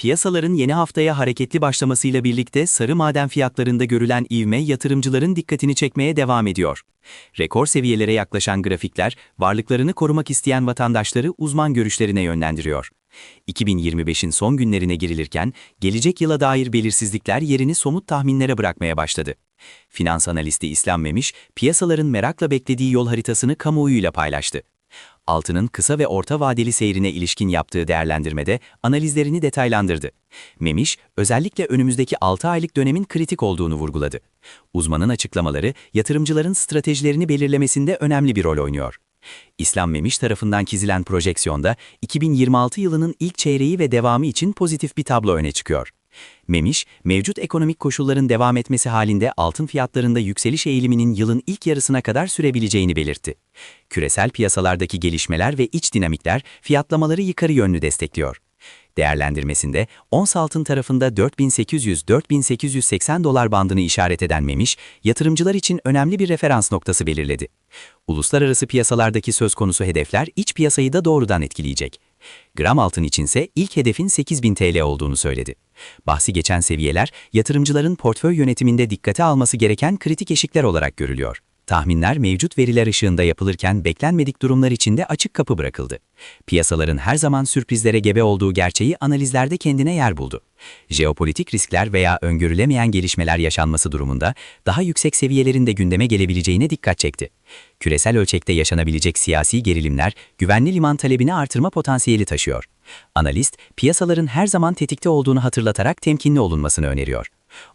Piyasaların yeni haftaya hareketli başlamasıyla birlikte sarı maden fiyatlarında görülen ivme yatırımcıların dikkatini çekmeye devam ediyor. Rekor seviyelere yaklaşan grafikler, varlıklarını korumak isteyen vatandaşları uzman görüşlerine yönlendiriyor. 2025'in son günlerine girilirken, gelecek yıla dair belirsizlikler yerini somut tahminlere bırakmaya başladı. Finans analisti İslam Memiş, piyasaların merakla beklediği yol haritasını kamuoyuyla paylaştı altının kısa ve orta vadeli seyrine ilişkin yaptığı değerlendirmede analizlerini detaylandırdı. Memiş, özellikle önümüzdeki 6 aylık dönemin kritik olduğunu vurguladı. Uzmanın açıklamaları, yatırımcıların stratejilerini belirlemesinde önemli bir rol oynuyor. İslam Memiş tarafından çizilen projeksiyonda 2026 yılının ilk çeyreği ve devamı için pozitif bir tablo öne çıkıyor. Memiş, mevcut ekonomik koşulların devam etmesi halinde altın fiyatlarında yükseliş eğiliminin yılın ilk yarısına kadar sürebileceğini belirtti. Küresel piyasalardaki gelişmeler ve iç dinamikler fiyatlamaları yukarı yönlü destekliyor. Değerlendirmesinde ons altın tarafında 4800-4880 dolar bandını işaret eden Memiş, yatırımcılar için önemli bir referans noktası belirledi. Uluslararası piyasalardaki söz konusu hedefler iç piyasayı da doğrudan etkileyecek. Gram altın içinse ilk hedefin 8000 TL olduğunu söyledi. Bahsi geçen seviyeler, yatırımcıların portföy yönetiminde dikkate alması gereken kritik eşikler olarak görülüyor. Tahminler mevcut veriler ışığında yapılırken beklenmedik durumlar içinde açık kapı bırakıldı. Piyasaların her zaman sürprizlere gebe olduğu gerçeği analizlerde kendine yer buldu. Jeopolitik riskler veya öngörülemeyen gelişmeler yaşanması durumunda daha yüksek seviyelerin de gündeme gelebileceğine dikkat çekti. Küresel ölçekte yaşanabilecek siyasi gerilimler güvenli liman talebini artırma potansiyeli taşıyor. Analist, piyasaların her zaman tetikte olduğunu hatırlatarak temkinli olunmasını öneriyor.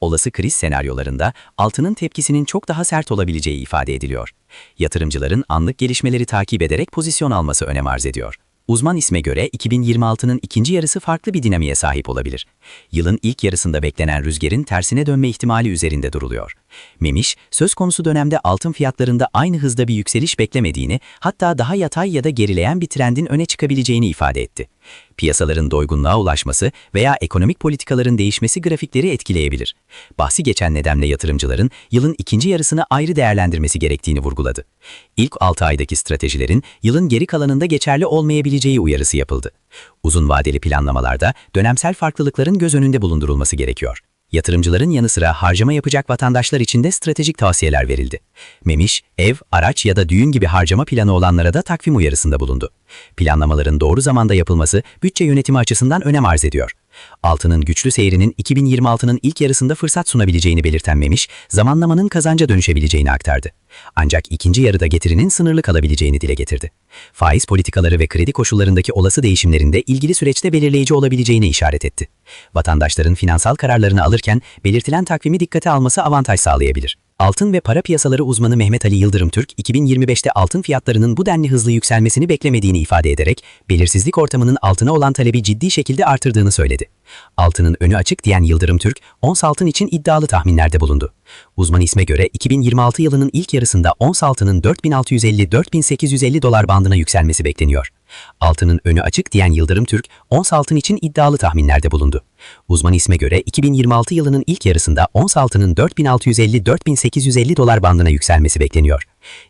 Olası kriz senaryolarında altının tepkisinin çok daha sert olabileceği ifade ediliyor. Yatırımcıların anlık gelişmeleri takip ederek pozisyon alması önem arz ediyor. Uzman isme göre 2026'nın ikinci yarısı farklı bir dinamiğe sahip olabilir. Yılın ilk yarısında beklenen rüzgarın tersine dönme ihtimali üzerinde duruluyor. Memiş, söz konusu dönemde altın fiyatlarında aynı hızda bir yükseliş beklemediğini, hatta daha yatay ya da gerileyen bir trendin öne çıkabileceğini ifade etti. Piyasaların doygunluğa ulaşması veya ekonomik politikaların değişmesi grafikleri etkileyebilir. Bahsi geçen nedenle yatırımcıların yılın ikinci yarısını ayrı değerlendirmesi gerektiğini vurguladı. İlk 6 aydaki stratejilerin yılın geri kalanında geçerli olmayabileceği uyarısı yapıldı. Uzun vadeli planlamalarda dönemsel farklılıkların göz önünde bulundurulması gerekiyor. Yatırımcıların yanı sıra harcama yapacak vatandaşlar için de stratejik tavsiyeler verildi. Memiş, ev, araç ya da düğün gibi harcama planı olanlara da takvim uyarısında bulundu. Planlamaların doğru zamanda yapılması bütçe yönetimi açısından önem arz ediyor. Altının güçlü seyrinin 2026'nın ilk yarısında fırsat sunabileceğini belirten Memiş, zamanlamanın kazanca dönüşebileceğini aktardı. Ancak ikinci yarıda getirinin sınırlı kalabileceğini dile getirdi. Faiz politikaları ve kredi koşullarındaki olası değişimlerinde ilgili süreçte belirleyici olabileceğini işaret etti. Vatandaşların finansal kararlarını alırken belirtilen takvimi dikkate alması avantaj sağlayabilir. Altın ve para piyasaları uzmanı Mehmet Ali Yıldırım Türk, 2025'te altın fiyatlarının bu denli hızlı yükselmesini beklemediğini ifade ederek, belirsizlik ortamının altına olan talebi ciddi şekilde artırdığını söyledi. Altının önü açık diyen Yıldırım Türk, ons altın için iddialı tahminlerde bulundu. Uzman isme göre 2026 yılının ilk yarısında ons altının 4650-4850 dolar bandına yükselmesi bekleniyor. Altının önü açık diyen Yıldırım Türk, ons altın için iddialı tahminlerde bulundu. Uzman isme göre 2026 yılının ilk yarısında ons altının 4650-4850 dolar bandına yükselmesi bekleniyor.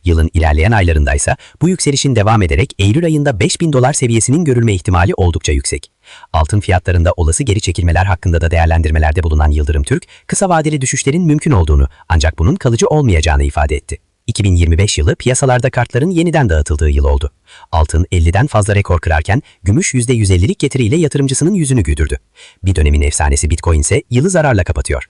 Yılın ilerleyen aylarında ise bu yükselişin devam ederek Eylül ayında 5000 dolar seviyesinin görülme ihtimali oldukça yüksek. Altın fiyatlarında olası geri çekilmeler hakkında da değerlendirmelerde bulunan Yıldırım Türk, kısa vadeli düşüşlerin mümkün olduğunu ancak bunun kalıcı olmayacağını ifade etti. 2025 yılı piyasalarda kartların yeniden dağıtıldığı yıl oldu. Altın 50'den fazla rekor kırarken gümüş %150'lik getiriyle yatırımcısının yüzünü güldürdü. Bir dönemin efsanesi Bitcoin ise yılı zararla kapatıyor.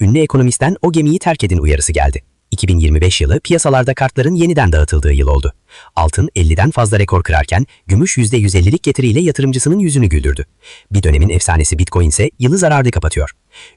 Ünlü ekonomistten o gemiyi terk edin uyarısı geldi. 2025 yılı piyasalarda kartların yeniden dağıtıldığı yıl oldu. Altın 50'den fazla rekor kırarken gümüş %150'lik getiriyle yatırımcısının yüzünü güldürdü. Bir dönemin efsanesi Bitcoin ise yılı zararlı kapatıyor.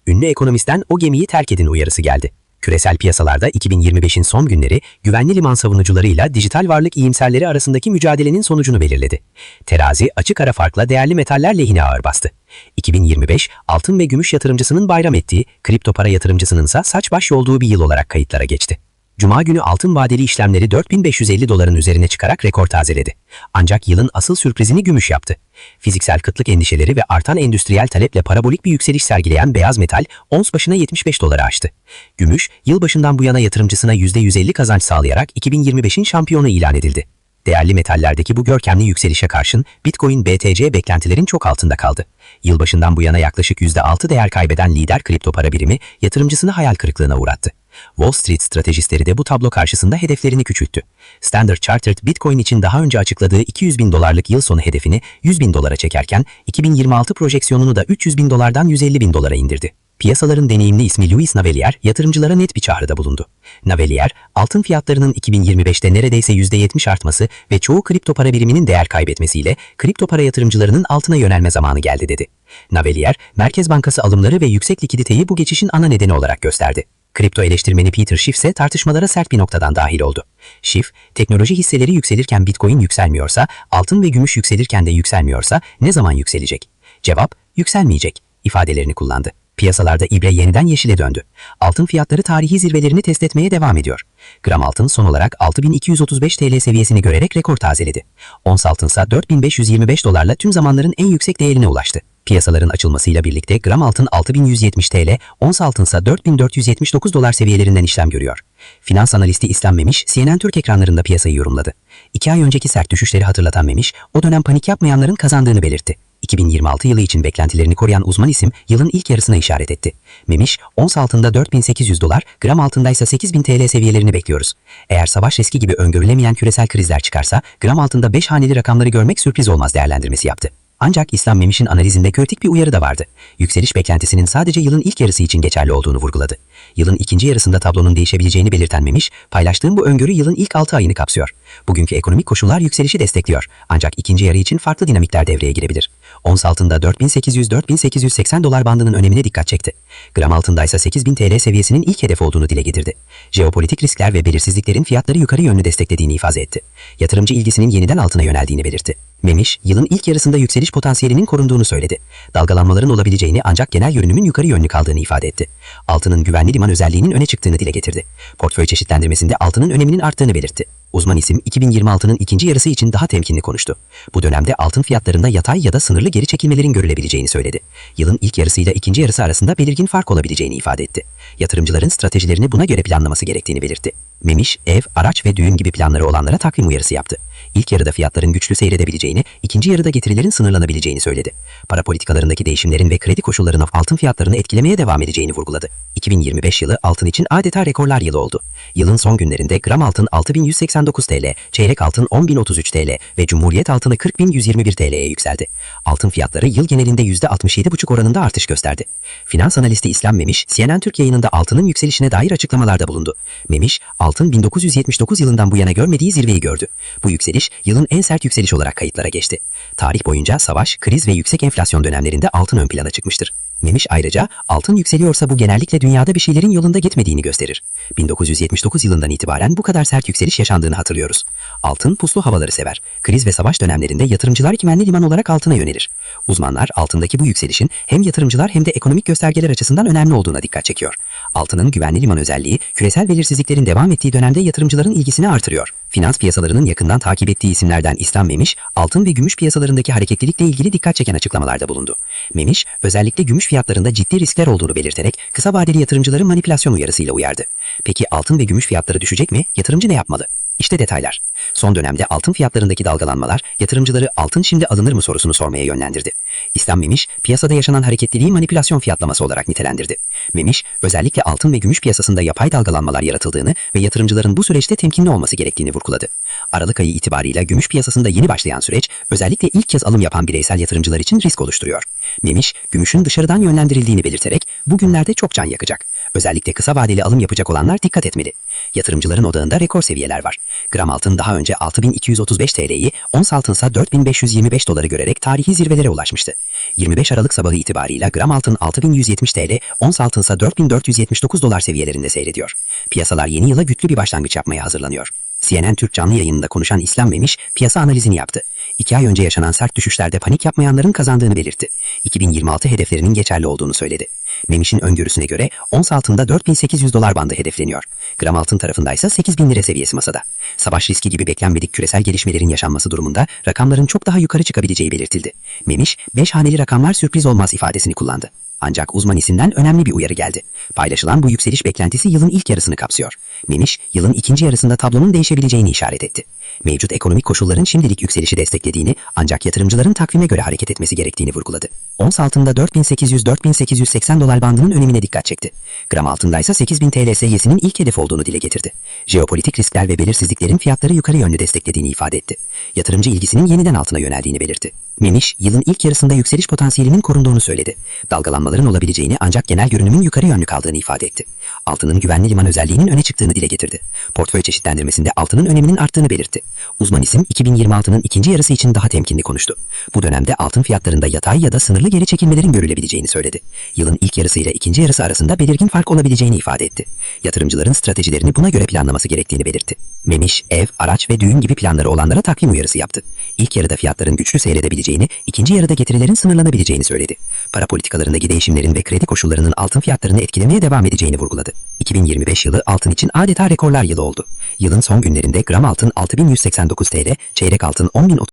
Ünlü ekonomistten o gemiyi terk edin uyarısı geldi. Küresel piyasalarda 2025'in son günleri güvenli liman savunucularıyla dijital varlık iyimserleri arasındaki mücadelenin sonucunu belirledi. Terazi açık ara farkla değerli metaller lehine ağır bastı. 2025 altın ve gümüş yatırımcısının bayram ettiği, kripto para yatırımcısının ise saç baş yolduğu bir yıl olarak kayıtlara geçti. Cuma günü altın vadeli işlemleri 4550 doların üzerine çıkarak rekor tazeledi. Ancak yılın asıl sürprizini gümüş yaptı. Fiziksel kıtlık endişeleri ve artan endüstriyel taleple parabolik bir yükseliş sergileyen beyaz metal ons başına 75 doları aştı. Gümüş, yılbaşından bu yana yatırımcısına %150 kazanç sağlayarak 2025'in şampiyonu ilan edildi. Değerli metallerdeki bu görkemli yükselişe karşın Bitcoin BTC beklentilerin çok altında kaldı. Yılbaşından bu yana yaklaşık %6 değer kaybeden lider kripto para birimi yatırımcısını hayal kırıklığına uğrattı. Wall Street stratejistleri de bu tablo karşısında hedeflerini küçülttü. Standard Chartered Bitcoin için daha önce açıkladığı 200 bin dolarlık yıl sonu hedefini 100 bin dolara çekerken 2026 projeksiyonunu da 300 bin dolardan 150 bin dolara indirdi. Piyasaların deneyimli ismi Louis Navellier yatırımcılara net bir çağrıda bulundu. Navellier, altın fiyatlarının 2025'te neredeyse %70 artması ve çoğu kripto para biriminin değer kaybetmesiyle kripto para yatırımcılarının altına yönelme zamanı geldi dedi. Navellier, Merkez Bankası alımları ve yüksek likiditeyi bu geçişin ana nedeni olarak gösterdi. Kripto eleştirmeni Peter Schiff ise tartışmalara sert bir noktadan dahil oldu. Schiff, teknoloji hisseleri yükselirken Bitcoin yükselmiyorsa, altın ve gümüş yükselirken de yükselmiyorsa ne zaman yükselecek? Cevap, yükselmeyecek ifadelerini kullandı. Piyasalarda ibre yeniden yeşile döndü. Altın fiyatları tarihi zirvelerini test etmeye devam ediyor. Gram altın son olarak 6235 TL seviyesini görerek rekor tazeledi. Ons altınsa 4525 dolarla tüm zamanların en yüksek değerine ulaştı. Piyasaların açılmasıyla birlikte gram altın 6170 TL, ons altınsa 4479 dolar seviyelerinden işlem görüyor. Finans analisti İslam Memiş, CNN Türk ekranlarında piyasayı yorumladı. İki ay önceki sert düşüşleri hatırlatan Memiş, o dönem panik yapmayanların kazandığını belirtti. 2026 yılı için beklentilerini koruyan uzman isim yılın ilk yarısına işaret etti. Memiş, ons altında 4800 dolar, gram altındaysa 8000 TL seviyelerini bekliyoruz. Eğer savaş riski gibi öngörülemeyen küresel krizler çıkarsa, gram altında 5 haneli rakamları görmek sürpriz olmaz değerlendirmesi yaptı. Ancak İslam Memiş'in analizinde kritik bir uyarı da vardı. Yükseliş beklentisinin sadece yılın ilk yarısı için geçerli olduğunu vurguladı. Yılın ikinci yarısında tablonun değişebileceğini belirten Memiş, paylaştığım bu öngörü yılın ilk 6 ayını kapsıyor. Bugünkü ekonomik koşullar yükselişi destekliyor. Ancak ikinci yarı için farklı dinamikler devreye girebilir. Ons altında 4800-4880 dolar bandının önemine dikkat çekti. Gram altındaysa 8000 TL seviyesinin ilk hedef olduğunu dile getirdi. Jeopolitik riskler ve belirsizliklerin fiyatları yukarı yönlü desteklediğini ifade etti. Yatırımcı ilgisinin yeniden altına yöneldiğini belirtti. Memiş, yılın ilk yarısında yükseliş potansiyelinin korunduğunu söyledi. Dalgalanmaların olabileceğini ancak genel görünümün yukarı yönlü kaldığını ifade etti. Altının güvenli liman özelliğinin öne çıktığını dile getirdi. Portföy çeşitlendirmesinde altının öneminin arttığını belirtti. Uzman isim 2026'nın ikinci yarısı için daha temkinli konuştu. Bu dönemde altın fiyatlarında yatay ya da sınırlı geri çekilmelerin görülebileceğini söyledi. Yılın ilk yarısıyla ikinci yarısı arasında belirgin fark olabileceğini ifade etti. Yatırımcıların stratejilerini buna göre planlaması gerektiğini belirtti. Memiş, ev, araç ve düğün gibi planları olanlara takvim uyarısı yaptı. İlk yarıda fiyatların güçlü seyredebileceğini, ikinci yarıda getirilerin sınırlanabileceğini söyledi. Para politikalarındaki değişimlerin ve kredi koşullarının altın fiyatlarını etkilemeye devam edeceğini vurguladı. 2025 yılı altın için adeta rekorlar yılı oldu. Yılın son günlerinde gram altın 6189 TL, çeyrek altın 10033 TL ve Cumhuriyet altını 40121 TL'ye yükseldi. Altın fiyatları yıl genelinde %67,5 oranında artış gösterdi. Finans analisti İslam Memiş, CNN Türk yayınında altının yükselişine dair açıklamalarda bulundu. Memiş, altın 1979 yılından bu yana görmediği zirveyi gördü. Bu yükseliş yılın en sert yükseliş olarak kayıtlara geçti. Tarih boyunca savaş, kriz ve yüksek enflasyon dönemlerinde altın ön plana çıkmıştır. Memiş ayrıca altın yükseliyorsa bu genellikle dünyada bir şeylerin yolunda gitmediğini gösterir. 1979 yılından itibaren bu kadar sert yükseliş yaşandığını hatırlıyoruz. Altın puslu havaları sever. Kriz ve savaş dönemlerinde yatırımcılar güvenli liman olarak altına yönelir. Uzmanlar altındaki bu yükselişin hem yatırımcılar hem de ekonomik göstergeler açısından önemli olduğuna dikkat çekiyor. Altının güvenli liman özelliği küresel belirsizliklerin devam ettiği dönemde yatırımcıların ilgisini artırıyor. Finans piyasalarının yakından takip ettiği isimlerden İslam Memiş, altın ve gümüş piyasalarındaki hareketlilikle ilgili dikkat çeken açıklamalarda bulundu. Memiş, özellikle gümüş fiyatlarında ciddi riskler olduğunu belirterek kısa vadeli yatırımcıları manipülasyon uyarısıyla uyardı. Peki altın ve gümüş fiyatları düşecek mi? Yatırımcı ne yapmalı? İşte detaylar. Son dönemde altın fiyatlarındaki dalgalanmalar yatırımcıları altın şimdi alınır mı sorusunu sormaya yönlendirdi. İslam Memiş, piyasada yaşanan hareketliliği manipülasyon fiyatlaması olarak nitelendirdi. Memiş, özellikle altın ve gümüş piyasasında yapay dalgalanmalar yaratıldığını ve yatırımcıların bu süreçte temkinli olması gerektiğini vurguladı. Aralık ayı itibariyle gümüş piyasasında yeni başlayan süreç, özellikle ilk kez alım yapan bireysel yatırımcılar için risk oluşturuyor. Memiş, gümüşün dışarıdan yönlendirildiğini belirterek bu günlerde çok can yakacak. Özellikle kısa vadeli alım yapacak olanlar dikkat etmeli. Yatırımcıların odağında rekor seviyeler var. Gram altın daha önce 6235 TL'yi, ons altınsa 4525 doları görerek tarihi zirvelere ulaşmıştı. 25 Aralık sabahı itibarıyla gram altın 6170 TL, ons altınsa 4479 dolar seviyelerinde seyrediyor. Piyasalar yeni yıla güçlü bir başlangıç yapmaya hazırlanıyor. CNN Türk canlı yayınında konuşan İslam Memiş, piyasa analizini yaptı. İki ay önce yaşanan sert düşüşlerde panik yapmayanların kazandığını belirtti. 2026 hedeflerinin geçerli olduğunu söyledi. Memiş'in öngörüsüne göre ons altında 4800 dolar bandı hedefleniyor. Gram altın tarafındaysa 8000 lira seviyesi masada. Savaş riski gibi beklenmedik küresel gelişmelerin yaşanması durumunda rakamların çok daha yukarı çıkabileceği belirtildi. Memiş, 5 haneli rakamlar sürpriz olmaz ifadesini kullandı. Ancak uzman isimden önemli bir uyarı geldi. Paylaşılan bu yükseliş beklentisi yılın ilk yarısını kapsıyor. Memiş, yılın ikinci yarısında tablonun değişebileceğini işaret etti. Mevcut ekonomik koşulların şimdilik yükselişi desteklediğini ancak yatırımcıların takvime göre hareket etmesi gerektiğini vurguladı. Ons altında 4800-4880 dolar bandının önemine dikkat çekti. Gram altındaysa 8000 TL seviyesinin ilk hedef olduğunu dile getirdi. Jeopolitik riskler ve belirsizliklerin fiyatları yukarı yönlü desteklediğini ifade etti. Yatırımcı ilgisinin yeniden altına yöneldiğini belirtti. Memiş, yılın ilk yarısında yükseliş potansiyelinin korunduğunu söyledi. Dalgalanmaların olabileceğini ancak genel görünümün yukarı yönlü kaldığını ifade etti. Altının güvenli liman özelliğinin öne çıktığını dile getirdi. Portföy çeşitlendirmesinde altının öneminin arttığını belirtti. Uzman isim 2026'nın ikinci yarısı için daha temkinli konuştu. Bu dönemde altın fiyatlarında yatay ya da sınırlı geri çekilmelerin görülebileceğini söyledi. Yılın ilk yarısı ile ikinci yarısı arasında belirgin fark olabileceğini ifade etti. Yatırımcıların stratejilerini buna göre planlaması gerektiğini belirtti. Memiş, ev, araç ve düğün gibi planları olanlara takvim uyarısı yaptı. İlk yarıda fiyatların güçlü seyredebileceğini, ikinci yarıda getirilerin sınırlanabileceğini söyledi. Para politikalarındaki değişimlerin ve kredi koşullarının altın fiyatlarını etkilemeye devam edeceğini vurguladı. 2025 yılı altın için adeta rekorlar yılı oldu. Yılın son günlerinde gram altın 6189 TL, çeyrek altın 10.030